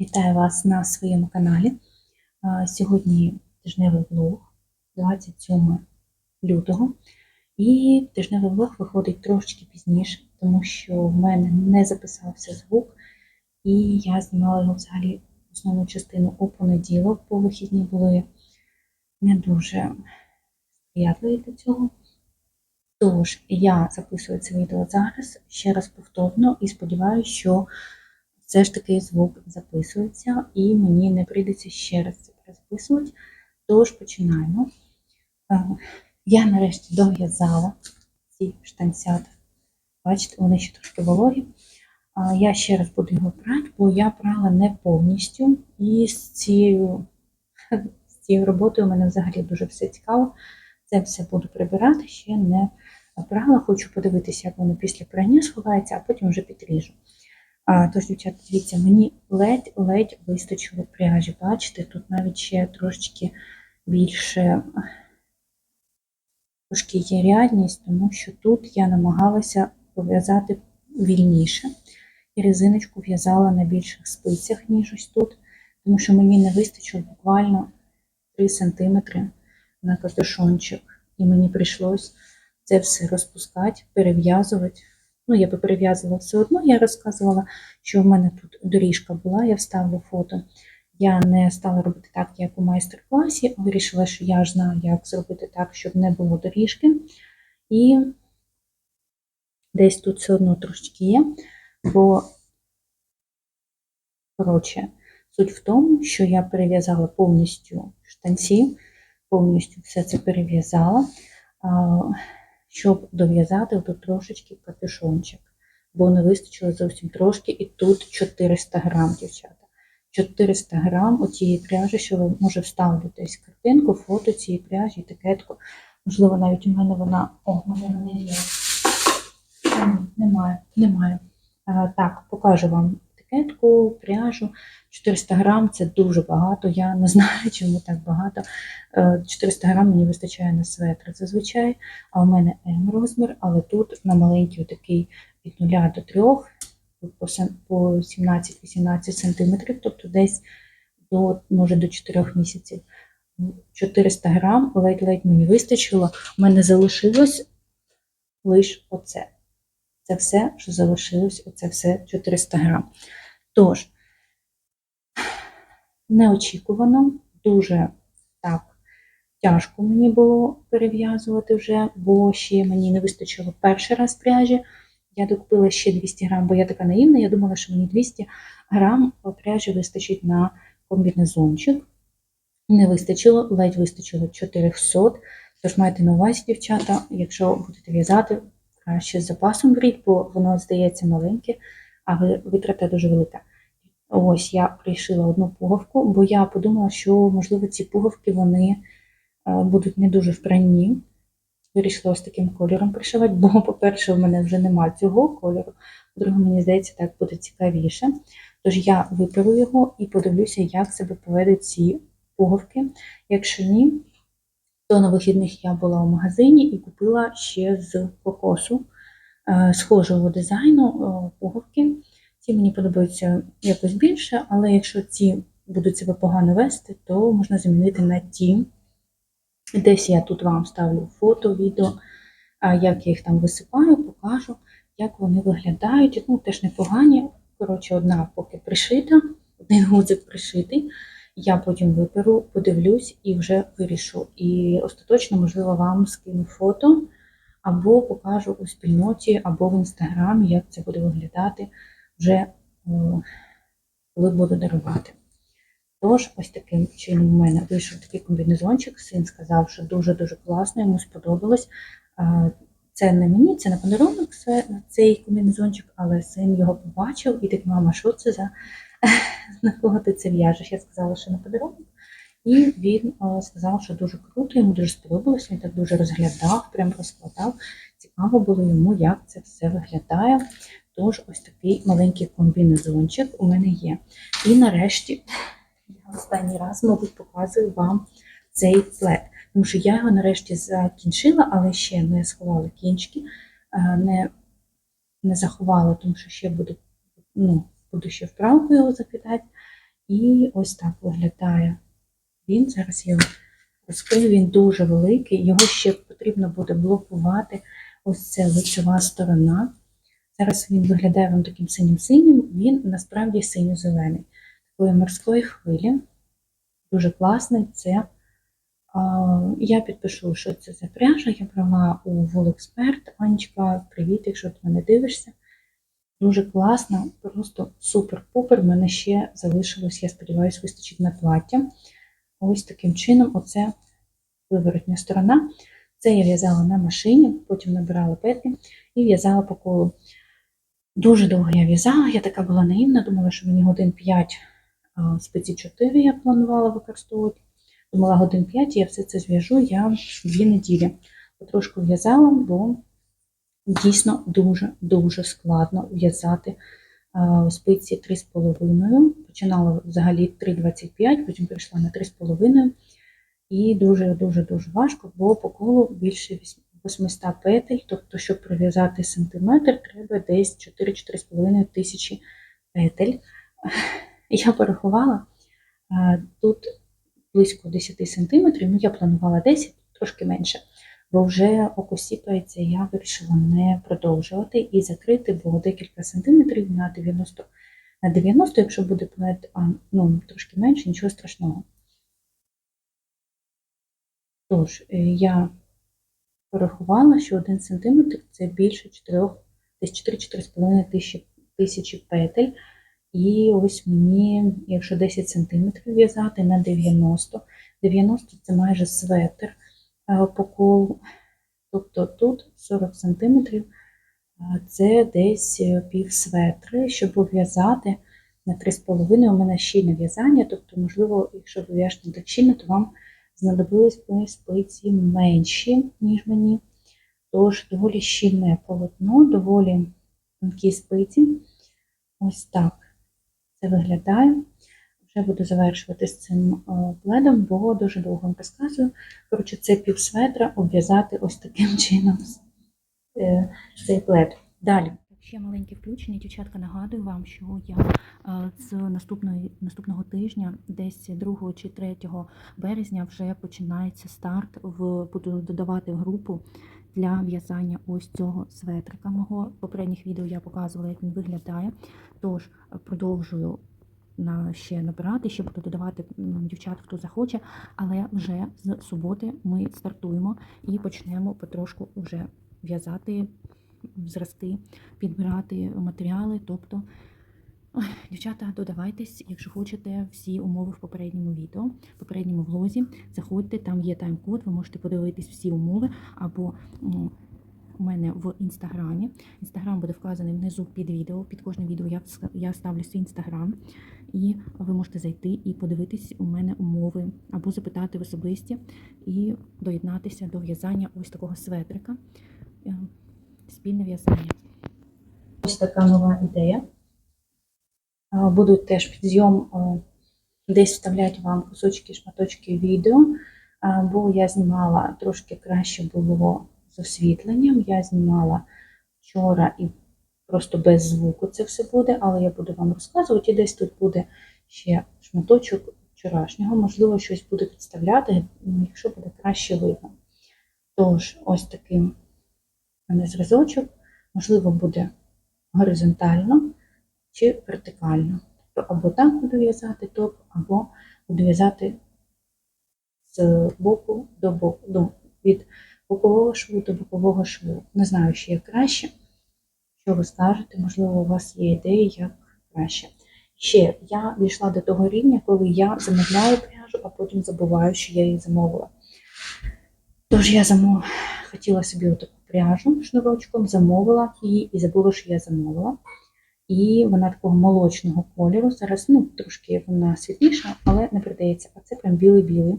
Вітаю вас на своєму каналі. Сьогодні тижневий влог 27 лютого. І тижневий влог виходить трошечки пізніше, тому що в мене не записався звук, і я знімала його взагалі основну частину у понеділок, бо вихідні були не дуже сприятливі для цього. Тож я записую це відео зараз ще раз повторно і сподіваюся, що все ж таки звук записується, і мені не прийдеться ще раз це перезаписувати. Тож починаємо. Е, Я нарешті дов'язала ці штанцята. Бачите, вони ще трошки вологі. Я ще раз буду його прати, бо я прала не повністю. І з цією, з цією роботою у мене взагалі дуже все цікаво. Це все буду прибирати, ще не прала. Хочу подивитися, як воно після прання сховається, а потім вже підріжу. Тож, дівчата, дивіться, мені ледь-ледь вистачило пряжі. Бачите, тут навіть ще трошечки більше трошки є рядність, тому що тут я намагалася пов'язати вільніше. І резиночку в'язала на більших спицях, ніж ось тут, тому що мені не вистачило буквально 3 см на капюшончик. І мені прийшлось це все розпускати, перев'язувати. Ну, я би перев'язувала все одно, я розказувала, що в мене тут доріжка була, я вставлю фото. Я не стала робити так, як у майстер-класі, вирішила, що я ж знаю, як зробити так, щоб не було доріжки. І десь тут все одно трошечки є, бо, коротше, суть в тому, що я перев'язала повністю штанці, повністю все це перев'язала щоб дов'язати тут трошечки капюшончик, бо не вистачило зовсім трошки, і тут 400 грам, дівчата. 400 грам оцієї пряжі, що ви може вставлю десь картинку, фото цієї пряжі, етикетку. Можливо, навіть у мене вона. О, в мене вона є. Немає, немає. А, так, покажу вам етикетку, пряжу. 400 грам це дуже багато. Я не знаю, чому так багато. 400 е, грам мені вистачає на светр зазвичай, а у мене М розмір, але тут на маленький такий від 0 до 3, по 17-18 см, тобто десь до, може до 4 місяців. 400 грам, ледь-ледь мені вистачило. У мене залишилось лише оце. Це все, що залишилось, оце все 400 грам. Тож, неочікувано, дуже так тяжко мені було перев'язувати вже, бо ще мені не вистачило перший раз пряжі. Я докупила ще 200 грам, бо я така наївна, я думала, що мені 200 грам пряжі вистачить на комбінезончик. Не вистачило, ледь вистачило 400. Тож майте на увазі, дівчата, якщо будете в'язати, краще з запасом беріть, бо воно здається маленьке, а витрата дуже велика. Ось я пришила одну пуговку, бо я подумала, що, можливо, ці пуговки вони е, будуть не дуже впранні. Вирішила ось таким кольором пришивати, бо, по-перше, в мене вже немає цього кольору. По-друге, мені здається, так буде цікавіше. Тож я виправлю його і подивлюся, як себе поведуть ці пуговки. Якщо ні, то на вихідних я була у магазині і купила ще з кокосу е, схожого дизайну е, пуговки. Ці мені подобаються якось більше, але якщо ці будуть себе погано вести, то можна замінити на ті. Десь я тут вам ставлю фото, відео, як я їх там висипаю, покажу, як вони виглядають. Ну, теж непогані. Коротше, одна поки пришита, один гудзик пришитий. Я потім виберу, подивлюсь і вже вирішу. І остаточно, можливо, вам скину фото, або покажу у спільноті, або в інстаграмі, як це буде виглядати вже коли буду дарувати. Тож, ось таким чином у мене вийшов такий комбінезончик. Син сказав, що дуже-дуже класно, йому сподобалось. Це не мені, це на подарунок цей комбінезончик, але син його побачив і так, мама, що це за на кого ти це в'яжеш? Я сказала, що на подарунок. І він сказав, що дуже круто, йому дуже сподобалось, він так дуже розглядав, прям розкладав. Цікаво було йому, як це все виглядає. Тож, ось такий маленький комбінезончик у мене є. І нарешті, я останній раз, мабуть, показую вам цей плед. Тому що я його нарешті закінчила, але ще не сховала кінчики, не не заховала, тому що ще буду ну, буду ще вправку його закидати. І ось так виглядає він. Зараз його розкрию, він дуже великий. Його ще потрібно буде блокувати. Ось це лицева сторона. Зараз він виглядає вам таким синім-синім, він насправді синьо-зелений. Такої морської хвилі. Дуже класний. Це а, я підпишу, що це за пряжа. Я брала у Волексперт. Анечка, привіт, якщо ти мене дивишся. Дуже класно, просто супер-пупер. У мене ще залишилось, я сподіваюся, вистачить на плаття. Ось таким чином, оце виворотня сторона. Це я в'язала на машині, потім набирала петлі і в'язала по колу. Дуже довго я в'язала, я така була наївна, думала, що мені годин 5 спиці 4 я планувала використовувати. Думала, годин 5 я все це зв'яжу я в дві неділі. Потрошку в'язала, бо дійсно дуже-дуже складно в'язати спиці 3,5. Починала взагалі 3,25, потім перейшла на 3,5. І дуже-дуже-дуже важко, бо по колу більше 800 петель, тобто, щоб прив'язати сантиметр, треба десь 4-4,5 тисячі петель. Я порахувала, тут близько 10 сантиметрів, ну я планувала 10, трошки менше, бо вже око сіпається, я вирішила не продовжувати і закрити було декілька сантиметрів на 90, на 90 якщо буде плет, а, ну, трошки менше, нічого страшного. Тож, е, я порахувала, що 1 см це більше 4, десь 4-4,5 тисячі, тисячі петель. І ось мені, якщо 10 см в'язати на 90, 90 це майже светр по колу. Тобто тут 40 см це десь пів светри, щоб в'язати на 3,5 у мене щільне в'язання, тобто, можливо, якщо ви в'яжете так щільно, то вам знадобились би спиці менші, ніж мені. Тож доволі щільне полотно, доволі тонкі спиці. Ось так це виглядає. Вже буду завершувати з цим пледом, бо дуже довго вам розказую. Коротше, це півсветра обв'язати ось таким чином е, цей плед. Далі. Ще маленьке включення, дівчатка, нагадую вам, що я е, з наступної, наступного тижня, десь 2 чи 3 березня, вже починається старт. В, Буду додавати групу для в'язання ось цього светрика. Мого попередніх відео я показувала, як він виглядає. Тож е, продовжую ще набирати, ще буду додавати дівчат, хто захоче, але вже з суботи ми стартуємо і почнемо потрошку вже в'язати зразки, підбирати матеріали. Тобто, ой, дівчата, додавайтесь, якщо хочете всі умови в попередньому відео, в попередньому влозі. Заходьте, там є тайм-код, ви можете подивитись всі умови або. У мене в інстаграмі. Інстаграм буде вказаний внизу під відео. Під кожним відео я я ставлю свій інстаграм, і ви можете зайти і подивитись у мене умови, або запитати в особисті і доєднатися до в'язання ось такого светрика спільне в'язання. Ось така нова ідея. Буду теж підйом десь вставляти вам кусочки, шматочки відео, бо я знімала трошки краще було з освітленням. Я знімала вчора і просто без звуку це все буде, але я буду вам розказувати. І десь тут буде ще шматочок вчорашнього, можливо, щось буду підставляти, якщо буде краще видно. Тож, ось мене зразочок, можливо, буде горизонтально чи вертикально. Тобто або так буду в'язати топ, або буду в'язати з боку до боку, ну, від бокового шву до бокового шву. Не знаю, що як краще. Що ви скажете, можливо, у вас є ідеї, як краще. Ще я дійшла до того рівня, коли я замовляю пряжу, а потім забуваю, що я її замовила. Тож я замов... хотіла собі таку пряжу шнурочком, замовила її і забула, що я замовила. І вона такого молочного кольору. Зараз ну, трошки вона світліша, але не придається. А це прям білий-білий.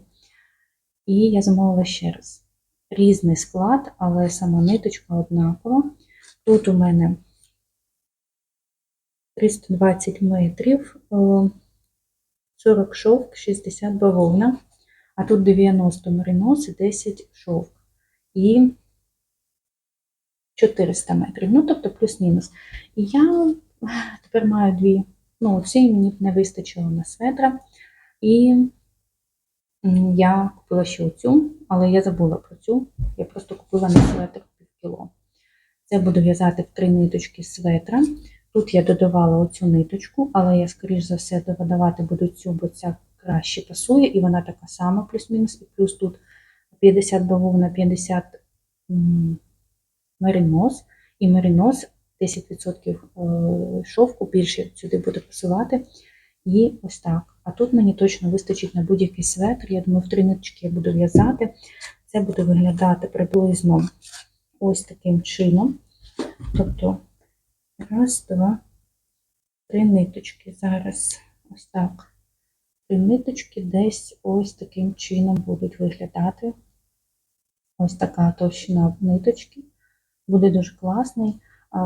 І я замовила ще раз. Різний склад, але сама ниточка однакова. Тут у мене 320 метрів, 40 шовк, 60 бавовна, а тут 90 меринос і 10 шовк. І 400 метрів, ну тобто плюс-мінус. І я тепер маю дві Ну, цієї мені не вистачило на светра. І я купила ще оцю, але я забула про цю. Я просто купила на светр пів кіло. Це буду в'язати в три ниточки светра. Тут я додавала оцю ниточку, але я, скоріш за все, додавати буду цю, бо ця краще пасує, і вона така сама, плюс-мінус, і плюс тут 50 бавовна, 50 м, меринос, і меринос 10% е, шовку більше сюди буде пасувати. І ось так. А тут мені точно вистачить на будь-який светр. Я думаю, в три ниточки я буду в'язати. Це буде виглядати приблизно ось таким чином. Тобто, раз, два, три ниточки. Зараз ось так. Три ниточки десь ось таким чином будуть виглядати. Ось така товщина ниточки. Буде дуже класний.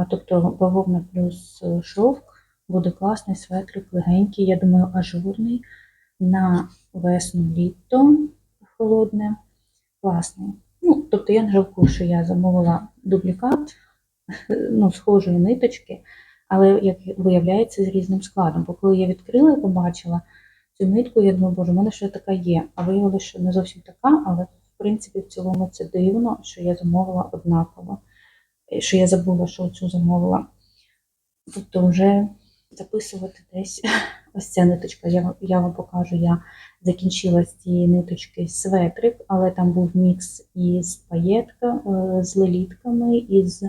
Тобто бавовна плюс е, шовк буде класний светрик, легенький, я думаю, ажурний на весну літо холодне. Класний. Ну, тобто я не жалкую, що я замовила дублікат ну, схожої ниточки, але як виявляється, з різним складом. Бо коли я відкрила і побачила цю нитку, я думаю, боже, в мене ще така є. А виявилося, що не зовсім така, але в принципі в цілому це дивно, що я замовила однаково. Що я забула, що цю замовила. Тобто вже записувати десь ось ця ниточка. Я, я вам покажу, я закінчила з цієї ниточки светрик, але там був мікс із паєтка, е, з лелітками, із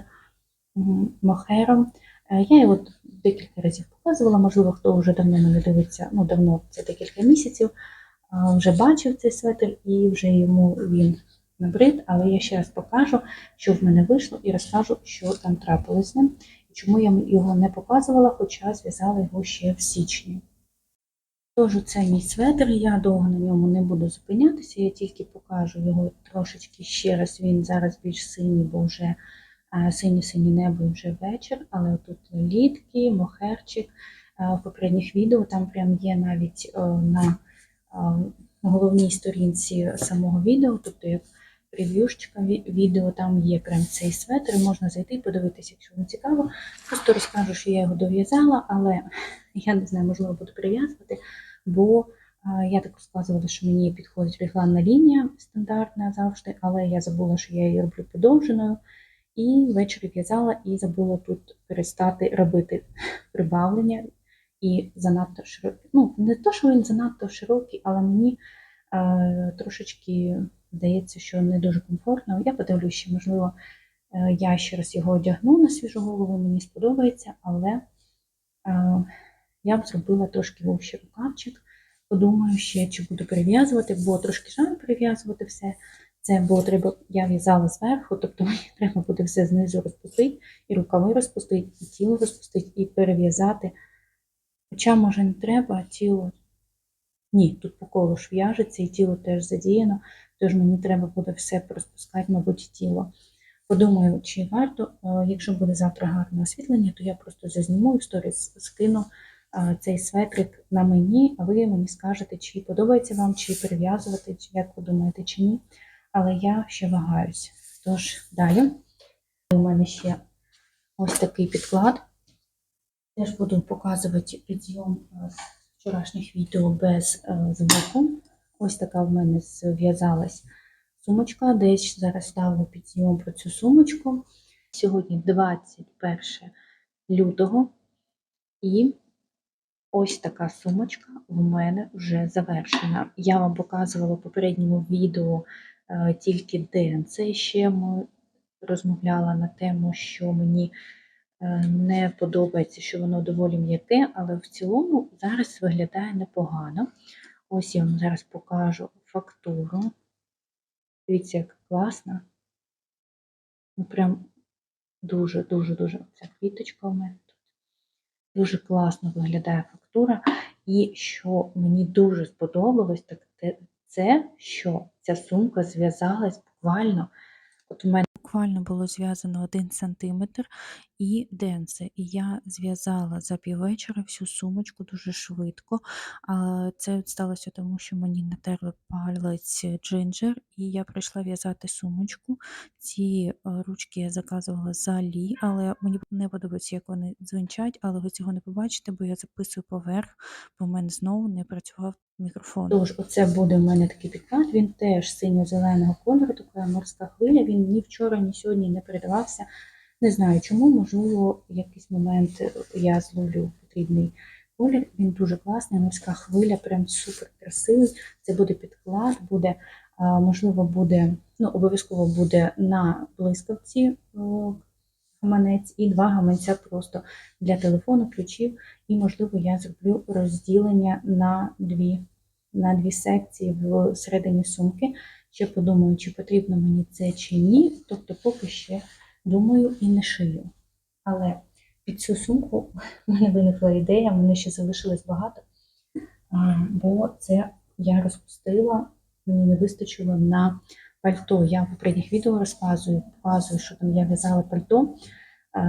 мохером. Е, Я його декілька разів показувала, можливо, хто вже давно мене дивиться, ну давно, це декілька місяців, вже бачив цей светр і вже йому він набрид, але я ще раз покажу, що в мене вийшло, і розкажу, що там трапилось чому я його не показувала, хоча зв'язала його ще в січні. Тож це мій светр, я довго на ньому не буду зупинятися, я тільки покажу його трошечки ще раз. Він зараз більш синій, бо вже синє-синє небо і вже вечір, але тут літки, мохерчик. В попередніх відео там прям є навіть е, на е, головній сторінці самого відео, тобто як прев'юшечка відео, там є прям цей светр, можна зайти і подивитися, якщо вам цікаво. Просто розкажу, що я його дов'язала, але я не знаю, можливо, буду прив'язувати, бо я так розказувала, що мені підходить регланна лінія стандартна завжди, але я забула, що я її роблю подовженою. І ввечері в'язала і забула тут перестати робити прибавлення. І занадто широкий. Ну, не то, що він занадто широкий, але мені е, трошечки здається, що не дуже комфортно. Я подивлюся, що, можливо, е, я ще раз його одягну на свіжу голову, мені сподобається, але е, я б зробила трошки вовший рукавчик. Подумаю ще, чи буду перев'язувати, бо трошки жаль перев'язувати все. Це бо треба, я в'язала зверху, тобто мені треба буде все знизу розпустити, і рукави розпустити, і тіло розпустити, і перев'язати. Хоча, може, не треба, а тіло. Ні, тут по колу ж в'яжеться, і тіло теж задіяно, тож мені треба буде все розпускати, мабуть, тіло. Подумаю, чи варто, Е, якщо буде завтра гарне освітлення, то я просто зазніму і в сторіс скину е, цей светрик на мені, а ви мені скажете, чи подобається вам, чи перев'язувати, чи як ви думаєте, чи ні. Але я ще вагаюся. Тож, далі. У мене ще ось такий підклад. Теж буду показувати підйом е, з вчорашніх відео без звуку. Ось така в мене зв'язалась сумочка. Десь зараз ставлю підйом про цю сумочку. Сьогодні 21 лютого. І ось така сумочка в мене вже завершена. Я вам показувала в попередньому відео е, тільки ДНЦ. Ще ми розмовляла на тему, що мені е, не подобається, що воно доволі м'яке, але в цілому зараз виглядає непогано. Ось я вам зараз покажу фактуру. Дивіться, як класно. Ну, прям дуже-дуже-дуже ця квіточка у мене тут. Дуже класно виглядає фактура. І що мені дуже сподобалось, так це, що ця сумка зв'язалась буквально. От у мене буквально було зв'язано 1 сантиметр і денце. І я зв'язала за піввечора всю сумочку дуже швидко. Це сталося тому, що мені натерли палець джинджер, і я прийшла в'язати сумочку. Ці е, ручки я заказувала за Алі, але мені не подобається, як вони дзвенчать, але ви цього не побачите, бо я записую поверх, бо в мене знову не працював мікрофон. Тож, оце буде в мене такий підклад. Він теж синьо-зеленого кольору, така морська хвиля. Він ні вчора, ні сьогодні не передавався. Не знаю чому, можливо, в якийсь момент я зловлю потрібний колір. Він дуже класний, морська хвиля, прям супер красивий. Це буде підклад, буде, можливо, буде, ну, обов'язково буде на блискавці гаманець і два гаманця просто для телефону, ключів. І, можливо, я зроблю розділення на дві, на дві секції в середині сумки. Ще подумаю, чи потрібно мені це чи ні. Тобто, поки ще думаю і не шию. Але під цю сумку в мене виникла ідея, в мене ще залишилось багато, бо це я розпустила, мені не вистачило на пальто. Я в попередніх відео розказую, показую, що там я в'язала пальто.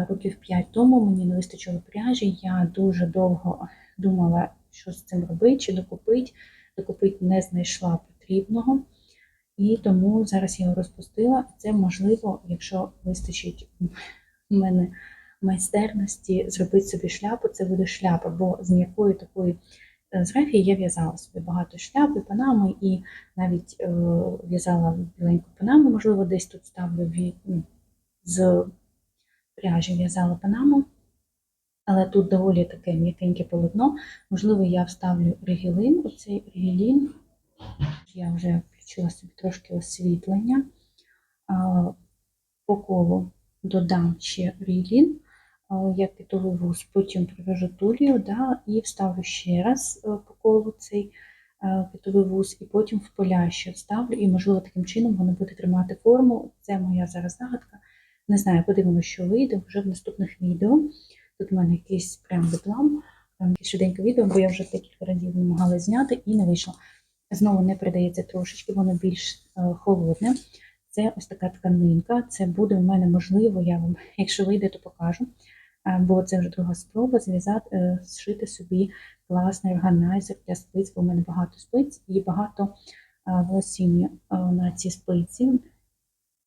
Років 5 тому мені не вистачило пряжі. Я дуже довго думала, що з цим робити, чи докупити. Докупити не знайшла потрібного. І тому зараз я його розпустила. Це можливо, якщо вистачить у мене майстерності зробити собі шляпу, це буде шляпа, бо з м'якої такої е, з графії я в'язала собі багато шляп і панами, і навіть е, в'язала біленьку панаму, можливо, десь тут ставлю від, ну, з пряжі в'язала панаму. Але тут доволі таке м'якеньке полотно. Можливо, я вставлю регілин, оцей регілін. Я вже включила собі трошки освітлення. По колу додам ще регілін, а, як пітовий вуз, потім привяжу тулію да, і вставлю ще раз е, по колу цей е, пітовий вуз, і потім в поля ще вставлю, і, можливо, таким чином воно буде тримати форму. Це моя зараз загадка. Не знаю, подивимося, що вийде вже в наступних відео. Тут в мене якийсь прям прям якесь швиденьке відео, бо я вже декілька разів намагалася зняти і не вийшло. Знову не передається трошечки, воно більш е, холодне. Це ось така тканинка. Це буде у мене можливо, я вам, якщо вийде, то покажу. Е, Бо це вже друга спроба зв'язати, е, зшити собі класний органайзер для спиць, бо в мене багато спиць і багато е, волосіння на ці спиці.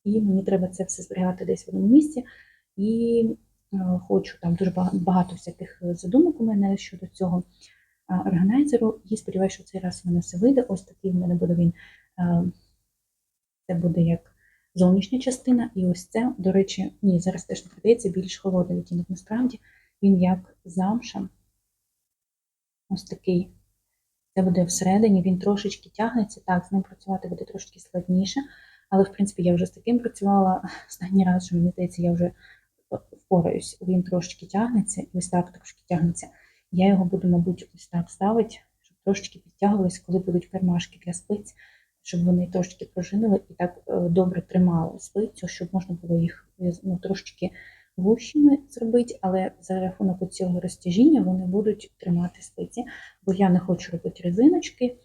І мені треба це все зберігати десь в одному місці. І хочу там дуже багато, всяких задумок у мене щодо цього органайзеру. І сподіваюся, що цей раз в мене все вийде. Ось такий в мене буде він. Це буде як зовнішня частина. І ось це, до речі, ні, зараз теж не продається більш холодний відтінок. Насправді він як замша. Ось такий. Це буде всередині, він трошечки тягнеться. Так, з ним працювати буде трошки складніше. Але, в принципі, я вже з таким працювала останній раз, що мені здається, я вже впораюсь. Він трошечки тягнеться, і ось так трошки тягнеться. Я його буду, мабуть, ось так ставити, щоб трошечки підтягувались, коли будуть кармашки для спиць, щоб вони трошечки пружинили і так е, добре тримали спицю, щоб можна було їх ну, трошечки вущими зробити, але за рахунок цього розтяжіння вони будуть тримати спиці, бо я не хочу робити резиночки.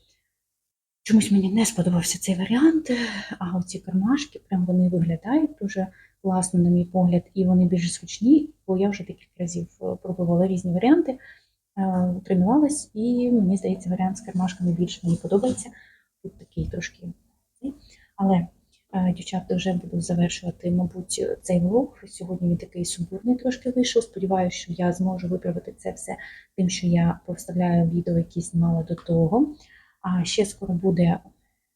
Чомусь мені не сподобався цей варіант, а оці кармашки, прям вони виглядають дуже класно, на мій погляд, і вони більш зручні, бо я вже декілька разів е, пробувала різні варіанти, е, тренувалась, і мені здається, варіант з кармашками більше мені подобається. Тут такий трошки. Але, е, дівчата, вже буду завершувати, мабуть, цей влог. Сьогодні він такий сумбурний трошки вийшов. Сподіваюся, що я зможу виправити це все тим, що я повставляю відео, які знімала до того. А ще скоро буде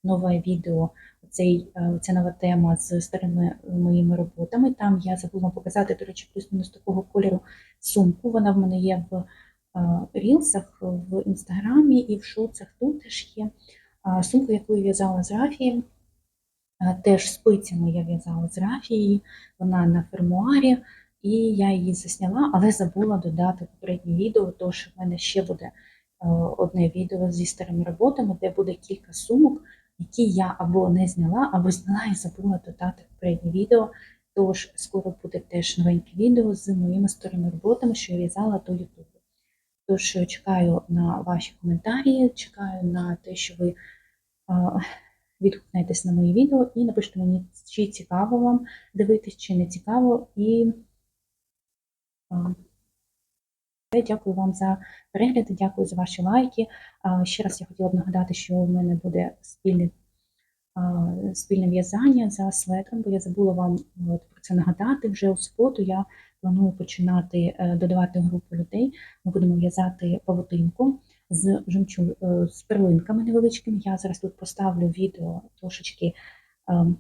нове відео. Цей, е, ця нова тема з старими моїми роботами. Там я забула показати, до речі, плюс-мінус такого кольору сумку. Вона в мене є в е, рілсах, в інстаграмі і в шоцах. Тут теж є сумку, яку я в'язала з рафії. Теж спицями я в'язала з рафії, вона на фермуарі, і я її засняла, але забула додати попереднє відео, тож в мене ще буде одне відео зі старими роботами, де буде кілька сумок, які я або не зняла, або зняла і забула додати попереднє відео. Тож скоро буде теж новеньке відео з моїми старими роботами, що я в'язала до Ютубу. Тож чекаю на ваші коментарі, чекаю на те, що ви відгукнетесь на мої відео і напишіть мені, чи цікаво вам дивитись, чи не цікаво. І дякую вам за перегляди, дякую за ваші лайки. Ще раз я хотіла б нагадати, що у мене буде спільне, а, спільне в'язання за светром, бо я забула вам про це нагадати. Вже у суботу я планую починати е, додавати групу людей. Ми будемо в'язати павутинку з жемчу, е, з перлинками невеличкими. Я зараз тут поставлю відео трошечки ем,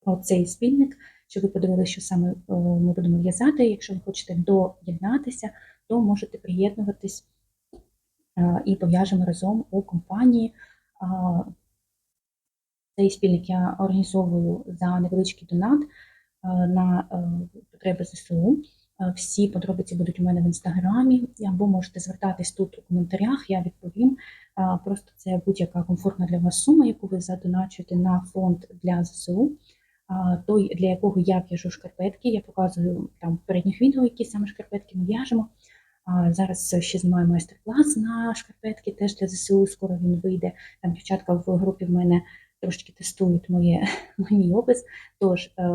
про цей спільник, щоб ви подивилися, що саме е, ми будемо в'язати. Якщо ви хочете доєднатися, то можете приєднуватись е, і пов'яжемо разом у компанії. Цей спільник я організовую за невеличкий донат е, на е, потреби ЗСУ. Е, Всі подробиці будуть у мене в інстаграмі, або можете звертатись тут у коментарях, я відповім. Просто це будь-яка комфортна для вас сума, яку ви задоначуєте на фонд для ЗСУ, той, для якого я в'яжу шкарпетки. Я показую там в передніх відео, які саме шкарпетки ми в'яжемо. Зараз ще знімаю майстер-клас на шкарпетки, теж для ЗСУ. Скоро він вийде. Там дівчатка в групі в мене трошки тестують моє, мій опис. Тож е,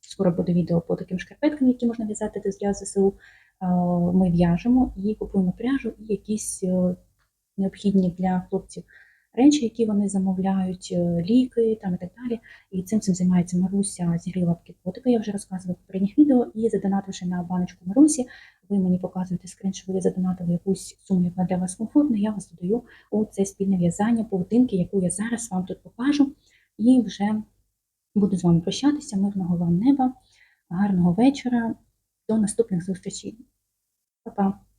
скоро буде відео по таким шкарпеткам, які можна в'язати теж для ЗСУ. Е, Ми в'яжемо і купуємо пряжу і якісь е, необхідні для хлопців речі, які вони замовляють, ліки там і так далі. І цим цим займається Маруся зігріла котика. Я вже розказувала в попередніх відео. І задонативши на баночку Марусі, ви мені показуєте скрин, що ви задонатили якусь суму, яка для вас комфортна. Я вас додаю у це спільне в'язання поведінки, яку я зараз вам тут покажу. І вже буду з вами прощатися. Мирного вам неба, гарного вечора. До наступних зустрічей. Па-па!